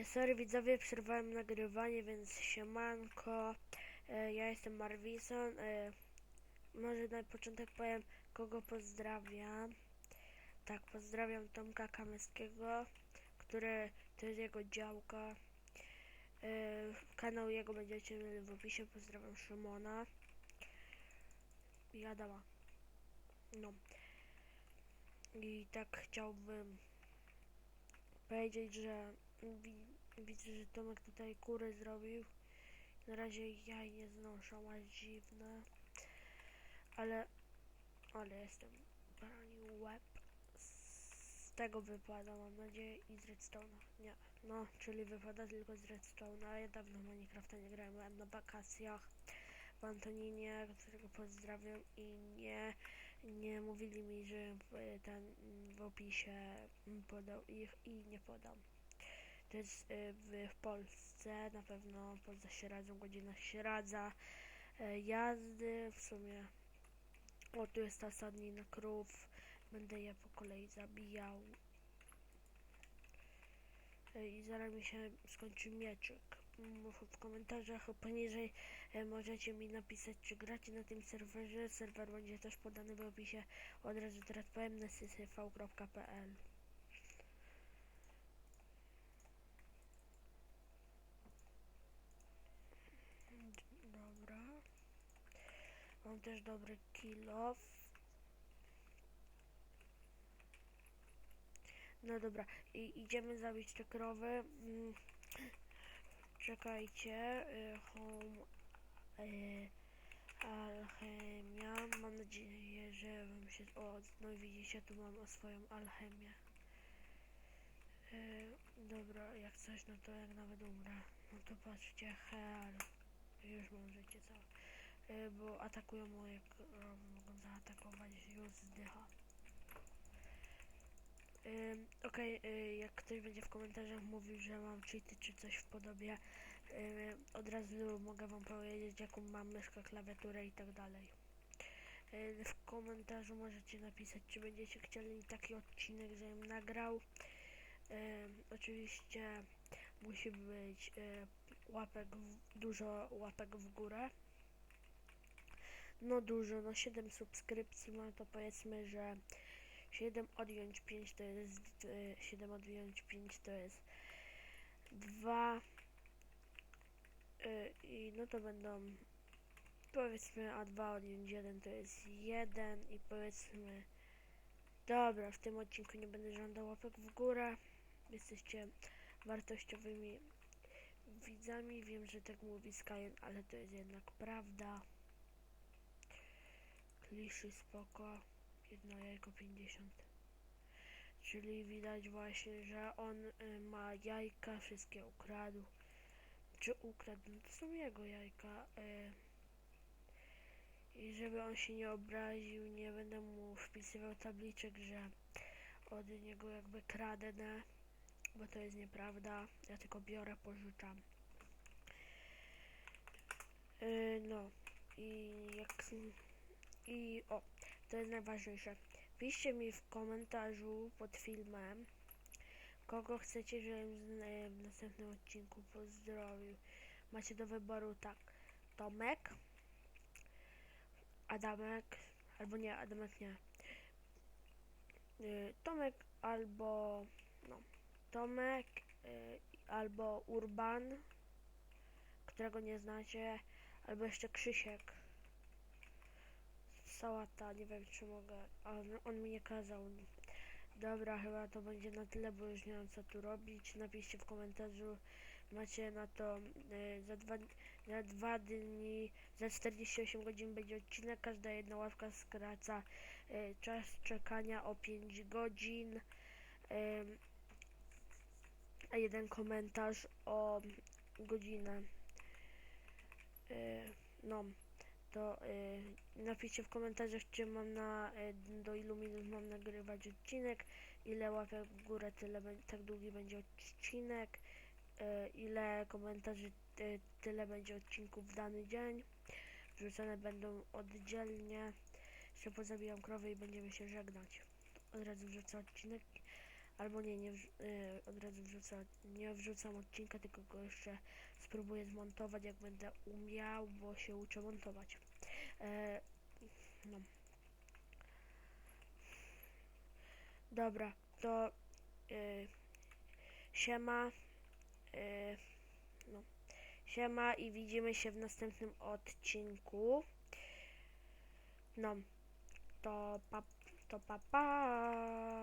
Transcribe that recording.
Sorry widzowie, przerwałem nagrywanie, więc siemanko. E, Ja jestem Marwison. E, Może na początek powiem, kogo pozdrawiam. Tak, pozdrawiam Tomka Kamyskiego, który to jest jego działka. E, Kanał jego będziecie mieli w opisie. Pozdrawiam Szymona i Adama. No. I tak chciałbym powiedzieć, że widzę, że Tomek tutaj kury zrobił. Na razie jaj nie znoszę, aż dziwne. Ale, ale jestem bronił łeb. Z tego wypada, mam nadzieję, i z Redstone'a. Nie, no, czyli wypada tylko z Redstone'a. Ja dawno w Minecrafta nie grałem, byłem na wakacjach w Antoninie, którego pozdrawiam i nie, nie mówili mi, że w- ten w opisie podał ich i nie podam. To jest y, w, w Polsce, na pewno poza Sieradzą, godzina Sieradza, e, jazdy, w sumie, o tu jest ta sadnina krów, będę je po kolei zabijał. E, i zaraz mi się skończy mieczyk. W w komentarzach poniżej e, możecie mi napisać, czy gracie na tym serwerze, serwer będzie też podany w opisie, od razu teraz powiem na ccv.pl. Dobra. Mam też dobry kill off. No dobra, i idziemy zabić te krowy. Mm, Czekajcie. y, Home y, alchemia. Mam nadzieję, że wam się... O, no widzicie, tu mam swoją alchemię. Y, Dobra, jak coś, no to jak nawet umrę. No to patrzcie, hell. Już mam życie całe. Y, Bo atakują moje mogą zaatakować, już zdycha. Ym, Okej, y, jak ktoś będzie w komentarzach mówił, że mam cheaty czy coś w podobie, y, od razu mogę wam powiedzieć, jaką mam myszkę, klawiaturę i tak dalej. Y, w komentarzu możecie napisać, czy będziecie chcieli taki odcinek, żebym nagrał. Y, oczywiście musi być y, łapek, w, dużo łapek w górę. No dużo, no 7 subskrypcji mam, to powiedzmy, że 7 odjąć 5 to jest y, 7 odjąć 5 to jest 2 y, i no to będą powiedzmy a 2 odjąć 1 to jest 1 i powiedzmy dobra w tym odcinku nie będę żądał łapek w górę. Jesteście wartościowymi widzami. Wiem, że tak mówi Skyen, ale to jest jednak prawda kliszy spoko. Jedno jajko 50 czyli widać właśnie, że on y, ma jajka, wszystkie ukradł. Czy ukradł, no to są jego jajka y, i żeby on się nie obraził, nie będę mu wpisywał tabliczek, że od niego jakby kradę, bo to jest nieprawda, ja tylko biorę, pożyczam. Y, no. I jak i o, to jest najważniejsze. Piszcie mi w komentarzu pod filmem, kogo chcecie, żebym w następnym odcinku pozdrowił. Macie do wyboru tak, Tomek, Adamek, albo nie, Adamek nie. Y, Tomek albo, no, Tomek y, albo Urban, którego nie znacie, albo jeszcze Krzysiek sałata, nie wiem czy mogę, ale on mi nie kazał. Dobra, chyba to będzie na tyle, bo już nie mam co tu robić. Napiszcie w komentarzu, macie na to y, za, dwa, za dwa dni, za 48 godzin będzie odcinek, każda jedna ławka skraca y, czas czekania o 5 godzin, a jeden komentarz o godzinę. Y, no to y, napiszcie w komentarzach, czy mam na y, do ilu minut mam nagrywać odcinek, ile łapek w górę, tyle tak długi będzie odcinek, y, ile komentarzy, y, tyle będzie odcinków w dany dzień. Wrzucone będą oddzielnie. Jeszcze pozabijam krowy i będziemy się żegnać. Od razu wrzucę odcinek, Albo nie, nie wrz- y, od razu wrzucę, nie wrzucam odcinka, tylko go jeszcze spróbuję zmontować, jak będę umiał, bo się uczę montować. E, no. Dobra, to y, siema. Y, no. Siema i widzimy się w następnym odcinku. No, to pa, to pa, pa.